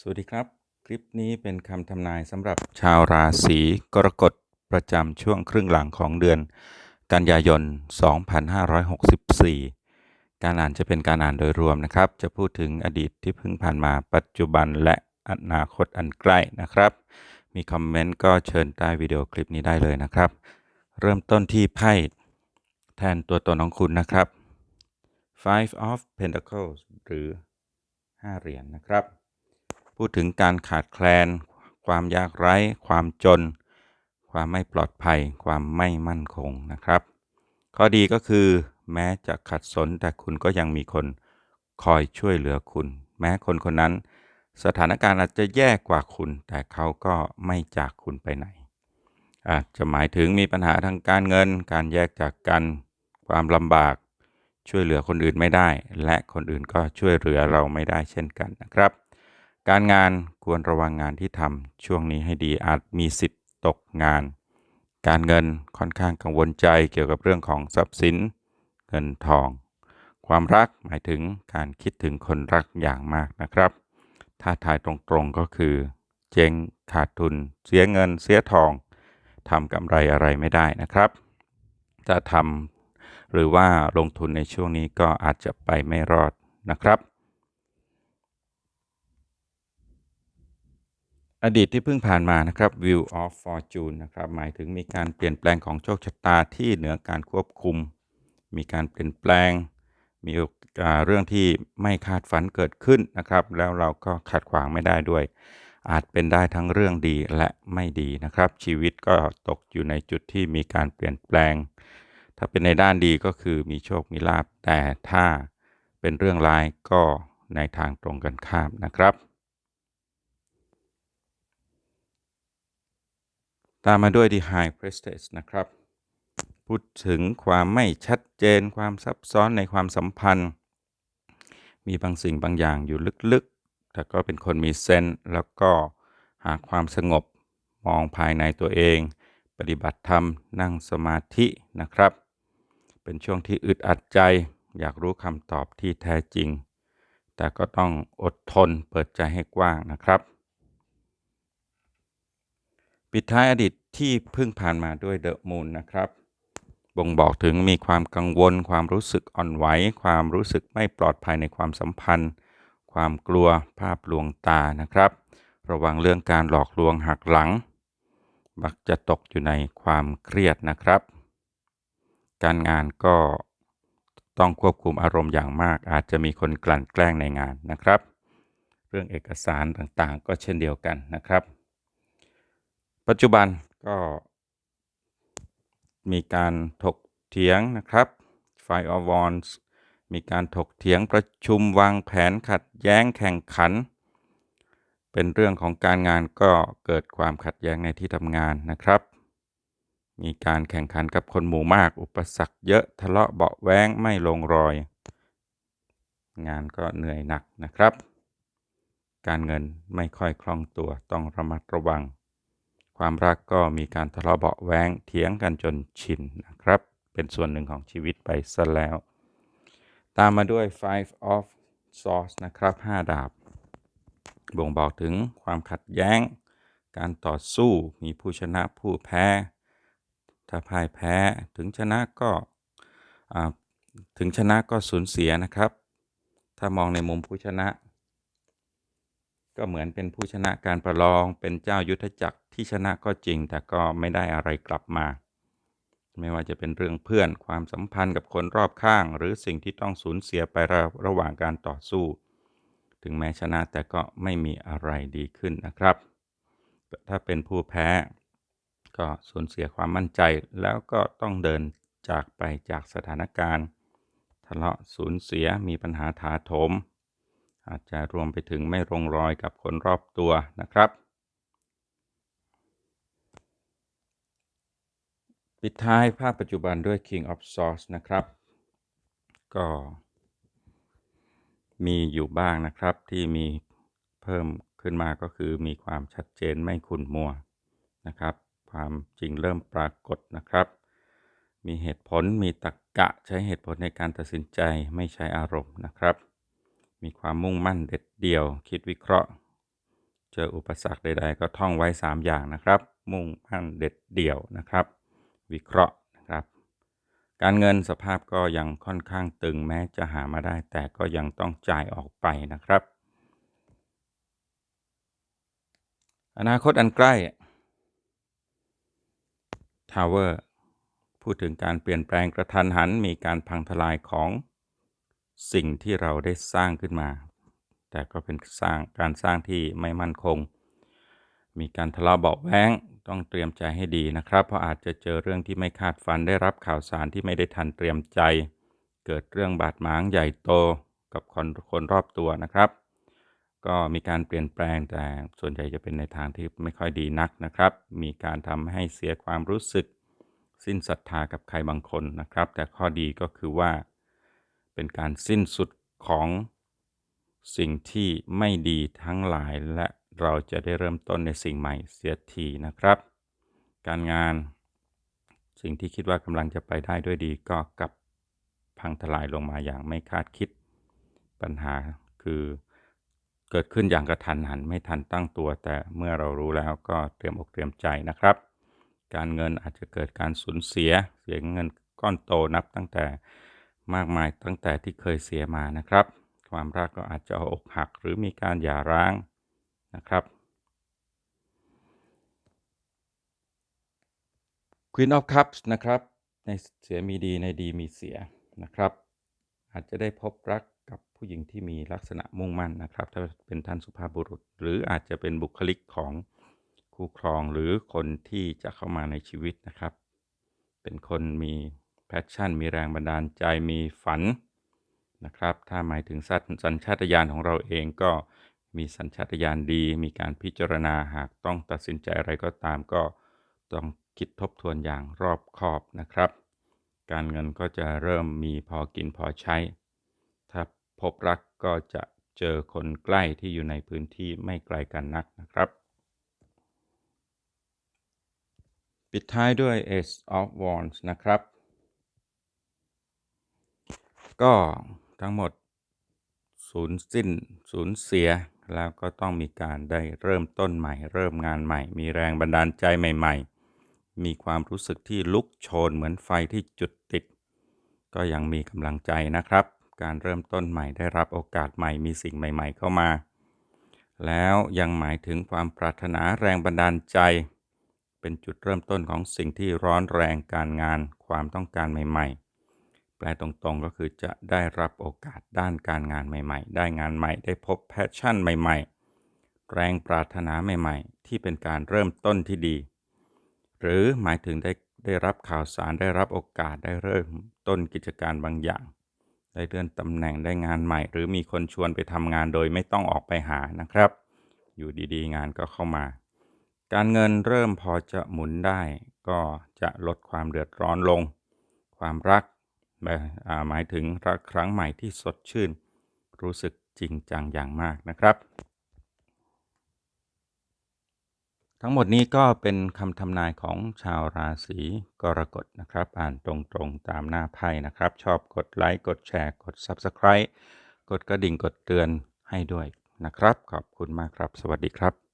สวัสดีครับ คลิปนี้เป็นคำทำนายสำหรับชาวราศีกรกฎประจำช่วงครึ่งหลังของเดือน กันยายน 2564 การอ่านจะเป็นการอ่านโดยรวมนะครับ จะพูดถึงอดีตที่เพิ่งผ่านมาปัจจุบันและอนาคตอันใกล้นะครับ มีคอมเมนต์ก็เชิญใต้วิดีโอคลิปนี้ได้เลยนะครับ เริ่มต้นที่ไพ่แทนตัวตนของคุณนะครับ Five of Pentacles หรือ 5 เหรียญนะครับ พูดถึงการขาดแคลน ความยากไร้ ความจน ความไม่ปลอดภัย ความไม่มั่นคงนะครับ ข้อดีก็คือแม้จะขัดสนแต่คุณก็ยังมีคนคอยช่วยเหลือคุณ แม้คนคนนั้น สถานการณ์อาจจะแย่กว่าคุณ แต่เขาก็ไม่จากคุณไปไหน อาจจะหมายถึงมีปัญหาทางการเงิน การแยกจากกัน ความลำบาก ช่วยเหลือคนอื่นไม่ได้ และคนอื่นก็ช่วยเหลือเราไม่ได้เช่นกันนะครับ การงานควรระวังงานที่ทำช่วงนี้ให้ดีอาจมีสิทธิ์ตกงาน การเงินค่อนข้างกังวลใจเกี่ยวกับเรื่องของทรัพย์สิน เงินทอง ความรักหมายถึงการคิดถึงคนรักอย่างมากนะครับ ถ้าทายตรงๆก็คือ เจ๊งขาดทุน เสียเงิน เสียทองทำกำไรอะไรไม่ได้นะครับ จะทำหรือว่าลงทุนในช่วงนี้ก็อาจจะไปไม่รอดนะครับ อดีตที่เพิ่งผ่านมานะครับ View of Fortune นะครับหมายถึงมีการเปลี่ยนแปลงของโชคชะตาที่เหนือการควบคุม มีการเปลี่ยนแปลง มีเรื่องที่ไม่คาดฝันเกิดขึ้นนะครับ แล้วเราก็ขัดขวางไม่ได้ด้วย อาจเป็นได้ทั้งเรื่องดีและไม่ดีนะครับ ชีวิตก็ตกอยู่ในจุดที่มีการเปลี่ยนแปลง ถ้าเป็นในด้านดีก็คือมีโชคมีลาภแต่ถ้าเป็นเรื่องร้ายก็ในทางตรงกันข้ามนะครับ ตามมาด้วย The High Priestess นะครับ พูดถึงความไม่ชัดเจนความซับซ้อนในความสัมพันธ์ มีบางสิ่งบางอย่างอยู่ลึกๆ แต่ก็เป็นคนมีเซนส์แล้วก็หาความสงบมองภายในตัวเอง ปฏิบัติธรรมนั่งสมาธินะครับ เป็นช่วงที่อึดอัดใจ อยากรู้คำตอบที่แท้จริง แต่ก็ต้องอดทนเปิดใจให้กว้างนะครับ ปิดท้ายอดีตที่เพิ่งผ่านมาด้วยเดอะมูนนะครับ บ่งบอกถึงมีความกังวล ความรู้สึกอ่อนไหว ความรู้สึกไม่ปลอดภัยในความสัมพันธ์ ความกลัวภาพลวงตานะครับ ระวังเรื่องการหลอกลวงหักหลัง มักจะตกอยู่ในความเครียดนะครับ การงานก็ต้องควบคุมอารมณ์อย่างมาก อาจจะมีคนกลั่นแกล้งในงานนะครับ เรื่องเอกสารต่างๆ ก็เช่นเดียวกันนะครับ ปัจจุบันก็มีการถกเถียงนะครับ Five of Wands มีการถกเถียงประชุมวางแผนขัดแย้งแข่งขัน เป็นเรื่องของการงานก็เกิดความขัดแย้งในที่ทำงานนะครับ มีการแข่งขันกับคนหมู่มาก อุปสรรคเยอะทะเลาะเบาแว้งไม่ลงรอย งานก็เหนื่อยหนักนะครับ การเงินไม่ค่อยคล่องตัวต้องระมัดระวัง ความรักก็มีการทะเลาะเบาะแว้งเถียงกันจนชินนะครับ เป็นส่วนหนึ่งของชีวิตไปซะแล้ว ตามมาด้วย five of swords นะครับ 5 ดาบ บ่งบอกถึงความขัดแย้ง การต่อสู้มีผู้ชนะผู้แพ้ ถ้าพ่ายแพ้ถึงชนะก็ถึงชนะก็สูญเสียนะครับ ถ้ามองในมุมผู้ชนะ ก็เหมือนเป็นผู้ชนะการประลองเป็นเจ้ายุทธจักร ที่ชนะก็จริงแต่ก็ไม่ได้อะไรกลับมา ไม่ว่าจะเป็นเรื่องเพื่อนความสัมพันธ์กับคนรอบข้าง หรือสิ่งที่ต้องสูญเสียไประระหว่างการต่อสู้ ถึงแม้ชนะแต่ก็ไม่มีอะไรดีขึ้นนะครับ ถ้าเป็นผู้แพ้ ก็สูญเสียความมั่นใจแล้วก็ต้องเดินจากไปจากสถานการณ์ทะเลาะสูญเสียมีปัญหาถาโถม อาจจะรวมไปถึงไม่ลงรอยกับคนรอบตัวนะครับ ปิดท้ายภาพปัจจุบันด้วย King of Swords นะครับ ก็มีอยู่บ้างนะครับที่มีเพิ่มขึ้นมาก็คือมีความชัดเจนไม่ขุ่นมัวนะครับ ความจริงเริ่มปรากฏนะครับ มีเหตุผลมีตรรกกะใช้เหตุผลในการตัดสินใจไม่ใช้อารมณ์นะครับ มีความมุ่งมั่นเด็ดเดี่ยว คิดวิเคราะห์ เจออุปสรรคใด ๆ ก็ท่องไว้ 3 อย่างนะครับ มุ่งมั่นเด็ดเดี่ยวนะครับ วิเคราะห์นะครับ การเงินสภาพก็ยังค่อนข้างตึงแม้จะหามาได้ แต่ก็ยังต้องจ่ายออกไปนะครับ อนาคตอันใกล้ Tower พูดถึงการเปลี่ยนแปลงกระทันหันมีการพังทลายของสิ่งที่เราได้สร้างขึ้นมา แต่ก็เป็นสร้างการสร้างที่ไม่มั่นคง มีการทะเลาะเบาแว้ง ต้องเตรียมใจให้ดีนะครับ เพราะอาจจะเจอเรื่องที่ไม่คาดฝันได้รับข่าวสารที่ไม่ได้ทันเตรียมใจ เกิดเรื่องบาดหมางใหญ่โตกับคนคนรอบตัวนะครับ ก็มีการเปลี่ยนแปลงแต่ส่วนใหญ่จะเป็นในทางที่ไม่ค่อยดีนักนะครับ มีการทำให้เสียความรู้สึก สิ้นศรัทธากับใครบางคนนะครับ แต่ข้อดีก็คือว่า เป็นการสิ้นสุดของสิ่งที่ไม่ดีทั้งหลายและ เราจะได้เริ่มต้นในสิ่งใหม่เสียทีนะครับ การงาน สิ่งที่คิดว่ากำลังจะไปได้ด้วยดีก็กลับพังทลายลงมาอย่างไม่คาดคิด ปัญหาคือเกิดขึ้นอย่างกระทันหันไม่ทันตั้งตัว แต่เมื่อเรารู้แล้วก็เตรียมอกเตรียมใจนะครับ การเงินอาจจะเกิดการสูญเสียเสียเงินก้อนโตนับตั้งแต่มากมายตั้งแต่ที่เคยเสียมานะครับ ความรักก็อาจจะอกหักหรือมีการหย่าร้าง นะครับ Queen of Cups นะครับ ในเสียมีดีในดีมีเสียนะครับ อาจจะได้พบรักกับผู้หญิงที่มีลักษณะมุ่งมั่นนะครับ ถ้าเป็นท่านสุภาพบุรุษ หรืออาจจะเป็นบุคลิกของคู่ครองหรือคนที่จะเข้ามาในชีวิตนะครับ เป็นคนมีแพชชั่น มีแรงบันดาลใจมีฝันนะครับ ถ้าหมายถึงสัญชาตญาณของเราเองก็ มีสัญชาตญาณดี มีการพิจารณาหากต้องตัดสินใจอะไรก็ตามก็ต้องคิดทบทวนอย่างรอบคอบนะครับ การเงินก็จะเริ่มมีพอกินพอใช้ ถ้าพบรักก็จะเจอคนใกล้ที่อยู่ในพื้นที่ไม่ไกลกันนักนะครับ ปิดท้ายด้วย Ace of Wands นะครับ ก็ทั้งหมดสูญสิ้นสูญเสีย แล้วก็ต้องมีการได้เริ่มต้นใหม่ เริ่มงานใหม่ มีแรงบันดาลใจใหม่ ๆ มีความรู้สึกที่ลุกโชนเหมือนไฟที่จุดติด ก็ยังมีกำลังใจนะครับ การเริ่มต้นใหม่ได้รับโอกาสใหม่มีสิ่งใหม่ ๆ เข้ามา แล้วยังหมายถึงความปรารถนาแรงบันดาลใจ เป็นจุดเริ่มต้นของสิ่งที่ร้อนแรงการงานความต้องการใหม่ ๆ ลตรงๆก็คือจะได้รับโอกาสด้านการงานใหม่ ๆ ได้งานใหม่ ได้พบแพชชั่นใหม่ ๆ แรงปรารถนาใหม่ ๆ ที่เป็นการเริ่มต้นที่ดี หรือหมายถึงได้ได้รับข่าวสารได้รับโอกาสได้เริ่มต้นกิจการบางอย่าง ได้เลื่อนตำแหน่งได้งานใหม่ หรือมีคนชวนไปทำงานโดยไม่ต้องออกไปหานะครับ อยู่ดีๆ งานก็เข้ามา การเงินเริ่มพอจะหมุนได้ ก็จะลดความเดือดร้อนลง ความรัก หมายถึงรักครั้งใหม่ที่สดชื่น รู้สึกจริงจังอย่างมากนะครับ ทั้งหมดนี้ก็เป็นคำทำนายของชาวราศีกรกฎนะครับ อ่านตรงๆตามหน้าไพ่นะครับ ชอบกดไลค์ กดแชร์ กด Subscribe กดกระดิ่งกดเตือนให้ด้วยนะครับ ขอบคุณมากครับ สวัสดีครับ